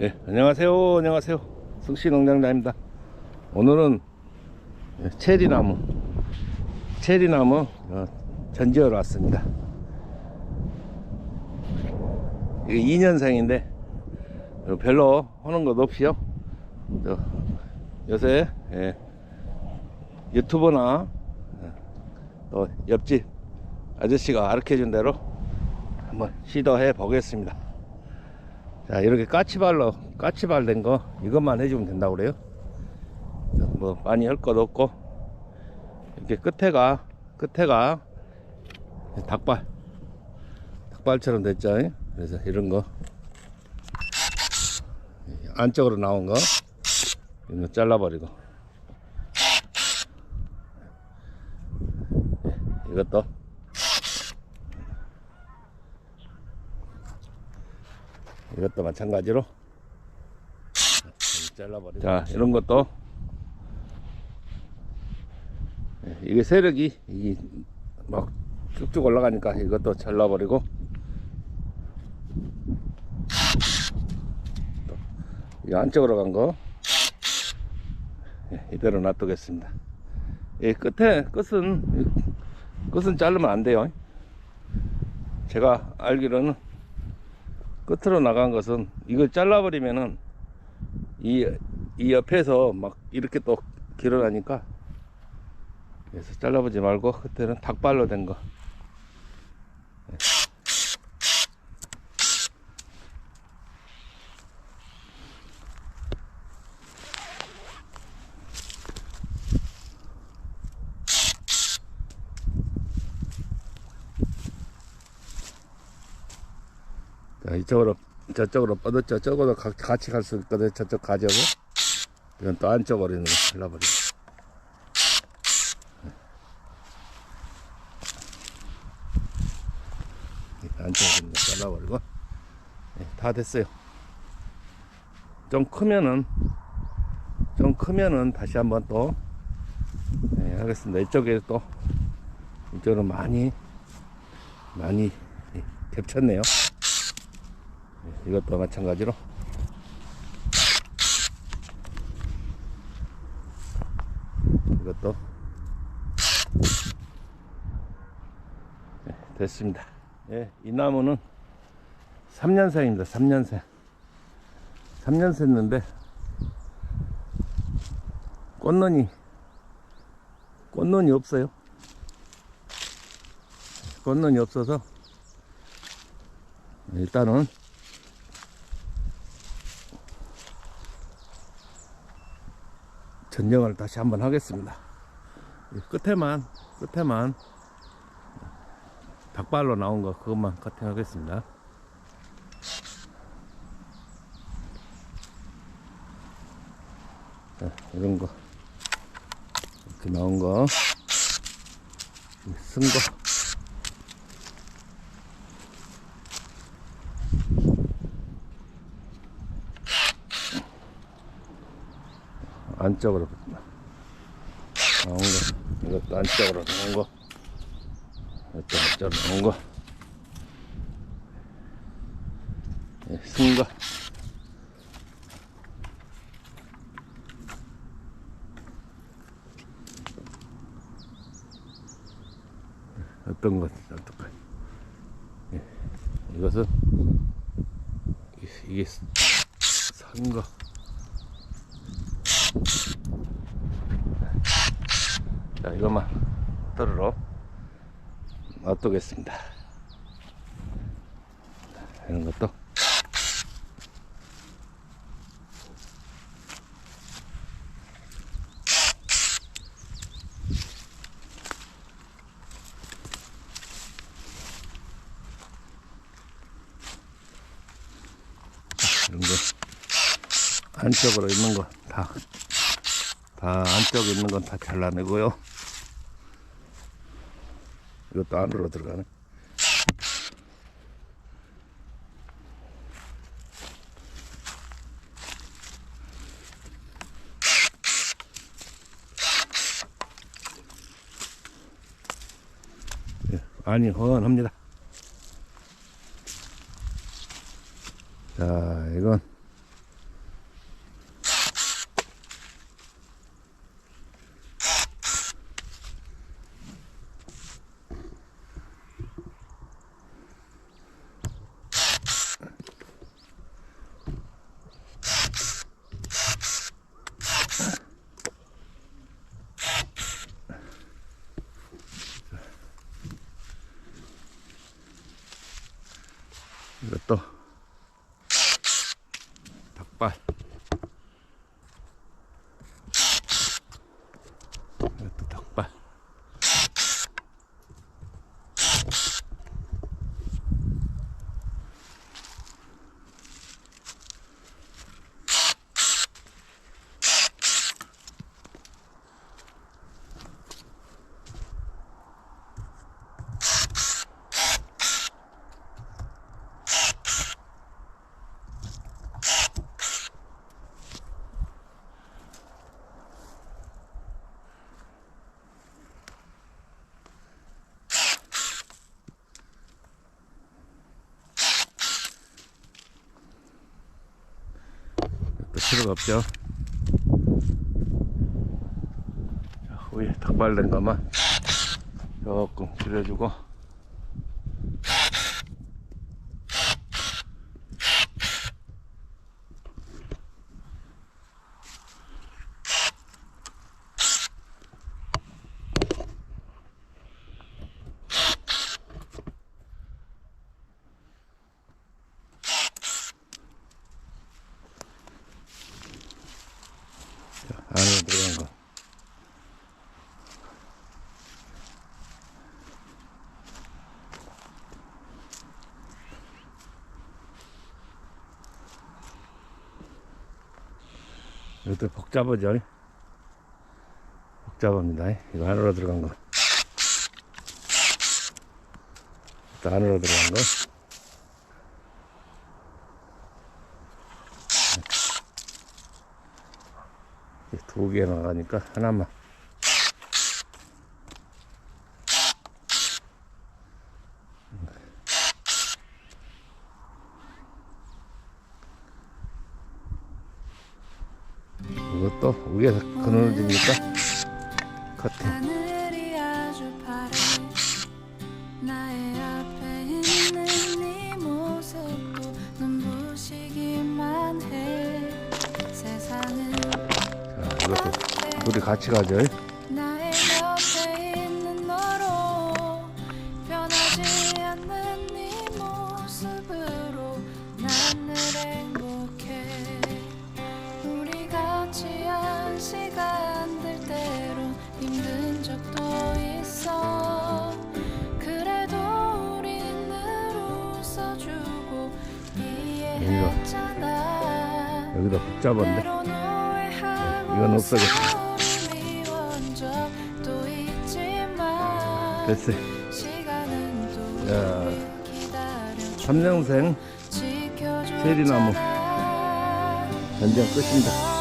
예, 안녕하세요. 안녕하세요. 승씨 농장장입니다. 오늘은 예, 체리나무, 체리나무 어, 전지하러 왔습니다. 이게 2년생인데 어, 별로 하는 것 없이요. 저, 요새 예, 유튜버나 어, 또 옆집 아저씨가 가르쳐 준 대로 한번 시도해 보겠습니다. 자 이렇게 까치발로 까치발 된 거 이것만 해주면 된다고 그래요? 뭐 많이 할것 없고. 이렇게 끝에가 끝에가 닭발 닭발처럼 됐죠? 그래서 이런 거. 안쪽으로 나온 거. 이런 거 잘라버리고. 이것도 이것도 마찬가지로 잘라버리고 자 이런 것도 예, 이게 세력이 이게 막 쭉쭉 올라가니까 이것도 잘라버리고 또이 안쪽으로 간거 예, 이대로 놔두겠습니다. 이 끝에 끝은 끝은 자르면 안 돼요. 제가 알기로는 끝으로 나간 것은 이걸 잘라버리면은 이, 이 옆에서 막 이렇게 또 길어나니까 그래서 잘라보지 말고 그때는 닭발로 된 거. 이쪽으로, 저쪽으로 뻗었죠. 저쪽으로 가- 같이 갈 수 있거든. 저쪽 가져고. 이건 또 안쪽으로 있는 거 잘라버리고. 안쪽으로 잘라버리고. 네, 다 됐어요. 좀 크면은, 좀 크면은 다시 한번 또, 네, 하겠습니다. 이쪽에 또, 이쪽은 많이, 많이 예, 겹쳤네요. 이것도 마찬가지로 이것도 네, 됐습니다. 예, 이 나무는 3년생입니다. 3년생. 3년 샜는데 꽃눈이 꽃눈이 없어요. 꽃눈이 없어서 일단은 전정을 다시 한번 하겠습니다. 이 끝에만 끝에만 닭발로 나온 거 그것만 커팅 하겠습니다. 자, 이런 거 이렇게 나온 거, 쓴 거. 안쪽으로 나온 거. 이것도 안쪽으로 나온 거. 이것도 안쪽으로 나온 거. 예, 승가 어떤 것 어떨까요? 예, 이것은 이- 이게 선거 자, 이것만 떨어로 놔두겠습니다. 이런 것도. 이런 거 안쪽으로 있는 거 다 다 안쪽에 있는 건 다 잘라내고요. 이것도 안으로 들어가네. 예, 안이 허원합니다. 자, 이건 一个刀。 필요가 없죠? 자, 위에 닭발된 것만 조금 줄여주고 자, 안으로 들어간 거 이것도 복잡하죠? 복잡합니다. 이거 안으로 들어간 거. 또 안으로 들어간 거. 이렇게 두개 나가니까 하나만 이것도 위에서 해. 세상은 자 이것도 둘이 같이 가죠 여기다 복잡한데 오해하고 이건 시간은 또 야. 지켜줘 세리나무. 전쟁 끝입니다